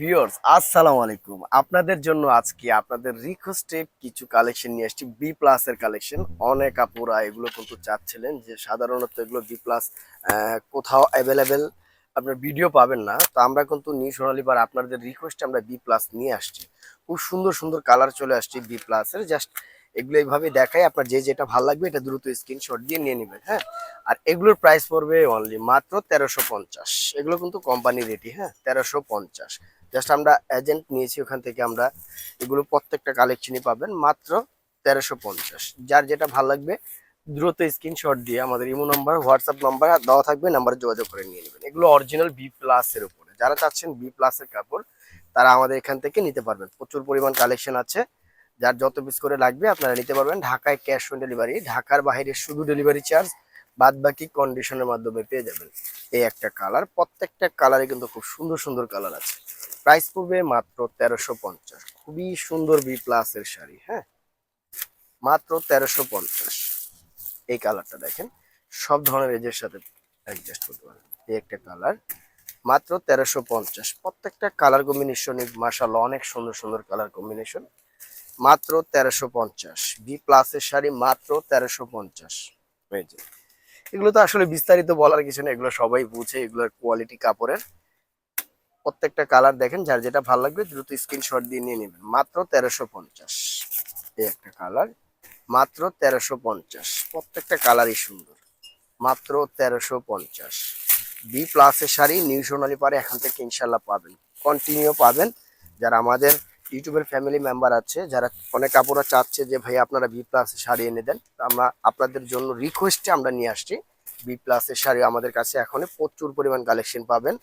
Viewers, আসসালামু আলাইকুম। আপনাদের জন্য আজকে আপনাদের রিকোয়েস্টে কিছু কালেকশন নিয়ে আসছি। বি প্লাস এর কালেকশন অনেক আপুরা এগুলো কিন্তু চাচ্ছিলেন যে সাধারণত এগুলো বি প্লাস কোথাও অ্যাভেলেবেল আপনার ভিডিও পাবেন না। তো আমরা কিন্তু নিউ সোনালি বার আপনাদের রিকোয়েস্টে আমরা বি প্লাস নিয়ে আসছি। খুব সুন্দর সুন্দর কালার চলে আসছে বি প্লাস এর। জাস্ট এগুলো এইভাবে দেখাই। আপনার যে যেটা ভালো লাগবে এটা দ্রুত স্ক্রিনশট দিয়ে নিয়ে নেবেন হ্যাঁ? আর এগুলোর প্রাইস পড়বে অনলি মাত্র তেরোশো পঞ্চাশ। এগুলো কিন্তু কোম্পানি রেটই হ্যাঁ? তেরোশো পঞ্চাশ। জাস্ট আমরা এজেন্ট নিয়েছি ওখান থেকে আমরা। এগুলো প্রত্যেকটা কালেকশনই পাবেন, মাত্র তেরোশো পঞ্চাশ। যার যেটা ভালো লাগবে, দ্রুত স্ক্রিনশট দিয়ে আমাদের ইমো নাম্বার, হোয়াটসঅ্যাপ নাম্বার দেওয়া থাকবে, নাম্বারে যোগাযোগ করে নিয়ে নেবেন। এগুলো অরিজিনাল বি প্লাস এর উপরে। যারা চাচ্ছেন বি প্লাস এর কাপড়, তারা আমাদের এখান থেকে নিতে পারবেন। প্রচুর পরিমাণ কালেকশন আছে। যার যত পিস করে লাগবে, আপনারা নিতে পারবেন। ঢাকায় ক্যাশ অন ডেলিভারি ঢাকার বাইরে শুধু ডেলিভারি চার্জ বাদ বাকি কন্ডিশনের মাধ্যমে পেয়ে যাবেন। এই একটা কালার প্রত্যেকটা কালারে কিন্তু খুব সুন্দর সুন্দর কালার আছে। প্রাইস পড়বে মাত্র তেরোশো পঞ্চাশ। খুবই সুন্দর বি প্লাস এর শাড়ি হ্যাঁ? মাত্র তেরোশো পঞ্চাশ। এই কালারটা দেখেন, সব ধরনের এজের সাথে অ্যাডজাস্ট করতে পারেন এই একটা কালার মাত্র তেরোশো পঞ্চাশ। প্রত্যেকটা কালার কম্বিনেশন মার্শাল অনেক সুন্দর সুন্দর কালার কম্বিনেশন মাত্র তেরোশো পঞ্চাশ। বি প্লাসের শাড়ি মাত্র তেরোশো পঞ্চাশ। যে, এগুলো তো আসলে বিস্তারিত বলার কিছু না এগুলো সবাই বুঝে, এগুলোর কোয়ালিটি কাপড়ের। প্রত্যেকটা কালার দেখেন, যার যেটা ভালো লাগবে দ্রুত স্ক্রিনশট দিয়ে নিয়ে নেবেন। মাত্র তেরোশো পঞ্চাশ। এই একটা কালার। মাত্র তেরোশো পঞ্চাশ। প্রত্যেকটা কালারই সুন্দর। মাত্র তেরোশো পঞ্চাশ। বি প্লাসের শাড়ি নিউ সোনালি পারে এখান থেকে ইনশাল্লাহ পাবেন। কন্টিনিউ পাবেন। যারা আমাদের ইউটিউবের ফ্যামিলি মেম্বার আছে, যারা অনেক কাপড়রা চাচ্ছে যে ভাই আপনারা বি প্লাসের শাড়ি এনে দেন। আমরা আপনাদের জন্য রিকোয়েস্টে আমরা নিয়ে আসছি। বি প্লাসের শাড়ি আমাদের কাছে এখন প্রচুর পরিমাণ কালেকশন পাবেন।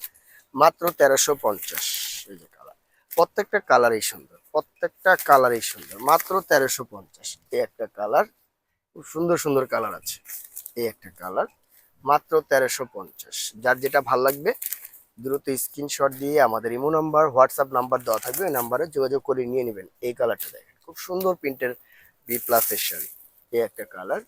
মাত্র তেরোশো পঞ্চাশ। এই যে কালার প্রত্যেকটা কালারই সুন্দর, প্রত্যেকটা কালারই সুন্দর, মাত্র তেরোশো পঞ্চাশ। এই একটা কালার খুব সুন্দর সুন্দর কালার আছে। এই একটা কালার মাত্র তেরোশো পঞ্চাশ। যার যেটা ভালো লাগবে, দ্রুত স্ক্রিনশট দিয়ে আমাদের ইমো নাম্বার, হোয়াটসঅ্যাপ নাম্বার দেওয়া থাকবে, ওই নাম্বারে যোগাযোগ করে নিয়ে নেবেন। এই কালারটা দেখেন, খুব সুন্দর প্রিন্টের বি প্লাসের শাড়ি। এই একটা কালার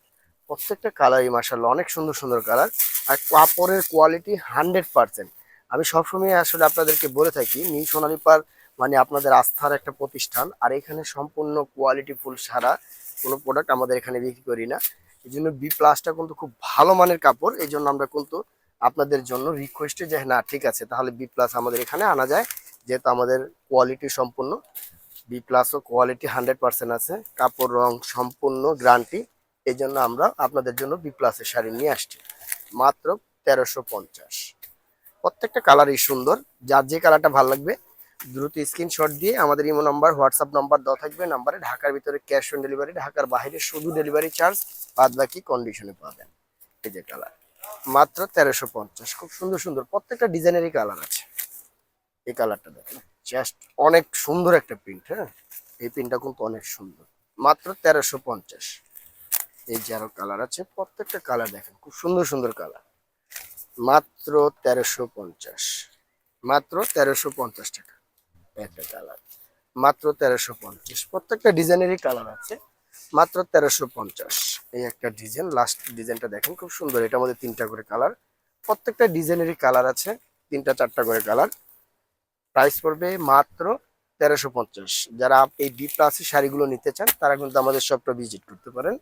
প্রত্যেকটা কালারই মার্শাল্লাহ অনেক সুন্দর সুন্দর কালার আর কাপড়ের কোয়ালিটি হান্ড্রেড পার্সেন্ট আমি সবসময় আসলে আপনাদেরকে বলে থাকি নিউ সোনালী পার মানে আপনাদের আস্থার একটা প্রতিষ্ঠান। আর এখানে সম্পূর্ণ কোয়ালিটি ফুল সারা কোনো প্রোডাক্ট আমাদের এখানে বিক্রি করি না। এই জন্য বি প্লাসটা কিন্তু খুব ভালো মানের কাপড়, এই জন্য আমরা কিন্তু আপনাদের জন্য রিকোয়েস্টে যে না ঠিক আছে, তাহলে বি প্লাস আমাদের এখানে আনা যায়। যেহেতু আমাদের কোয়ালিটি সম্পূর্ণ বি প্লাসও কোয়ালিটি হান্ড্রেড পার্সেন্ট আছে। কাপড় রং সম্পূর্ণ গ্রান্টি এই জন্য আমরা আপনাদের জন্য বি প্লাসের শাড়ি নিয়ে আসছি। মাত্র তেরোশো পঞ্চাশ। প্রত্যেকটা কালারই সুন্দর। যার যে কালারটা ভালো লাগবে, দ্রুত স্ক্রিনশট দিয়ে আমাদের ইমো নাম্বার, হোয়াটসঅ্যাপ নাম্বার দেওয়া থাকবে। নাম্বারে ঢাকার ভিতরে ক্যাশ অন ডেলিভারি ঢাকার বাইরে শুধু ডেলিভারি চার্জ বাদ বাকি কন্ডিশনে পাবেন এই যে কালার মাত্র তেরোশো পঞ্চাশ, খুব সুন্দর সুন্দর। প্রত্যেকটা ডিজাইনেরই কালার আছে। এই কালারটা দেখেন জাস্ট অনেক সুন্দর একটা প্রিন্ট হ্যাঁ? এই প্রিন্টটা কিন্তু অনেক সুন্দর। মাত্র তেরোশো পঞ্চাশ। এই যে আরও কালার আছে, প্রত্যেকটা কালার দেখেন, খুব সুন্দর সুন্দর কালার মাত্র তেরোশো পঞ্চাশ। মাত্র তেরোশো পঞ্চাশ টাকা। একটা কালার মাত্র তেরোশো পঞ্চাশ। প্রত্যেকটা ডিজাইনেরই কালার আছে। মাত্র তেরোশো পঞ্চাশ। এই একটা ডিজাইন। লাস্ট ডিজাইনটা দেখেন, খুব সুন্দর। এটার মধ্যে তিনটা করে কালার প্রত্যেকটা ডিজাইনেরই কালার আছে। তিনটা, চারটা করে কালার প্রাইস পড়বে মাত্র তেরোশো পঞ্চাশ। যারা এই বি প্লাসের শাড়িগুলো নিতে চান, তারা কিন্তু আমাদের শপটা ভিজিট করতে পারেন।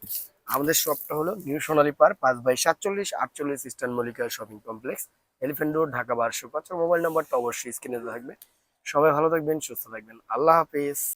আমাদের শপটা হলো নিউ সোনালী পার্ক, পাঁচ বাই সাতচল্লিশ, আটচল্লিশ Eastern Mallika Shopping Complex Elephant Road, Dhaka বারোশো পাঁচ। মোবাইল নাম্বারটা অবশ্যই স্ক্রিনে থাকবে। সবাই ভালো থাকবেন, সুস্থ থাকবেন। আল্লাহ হাফিজ।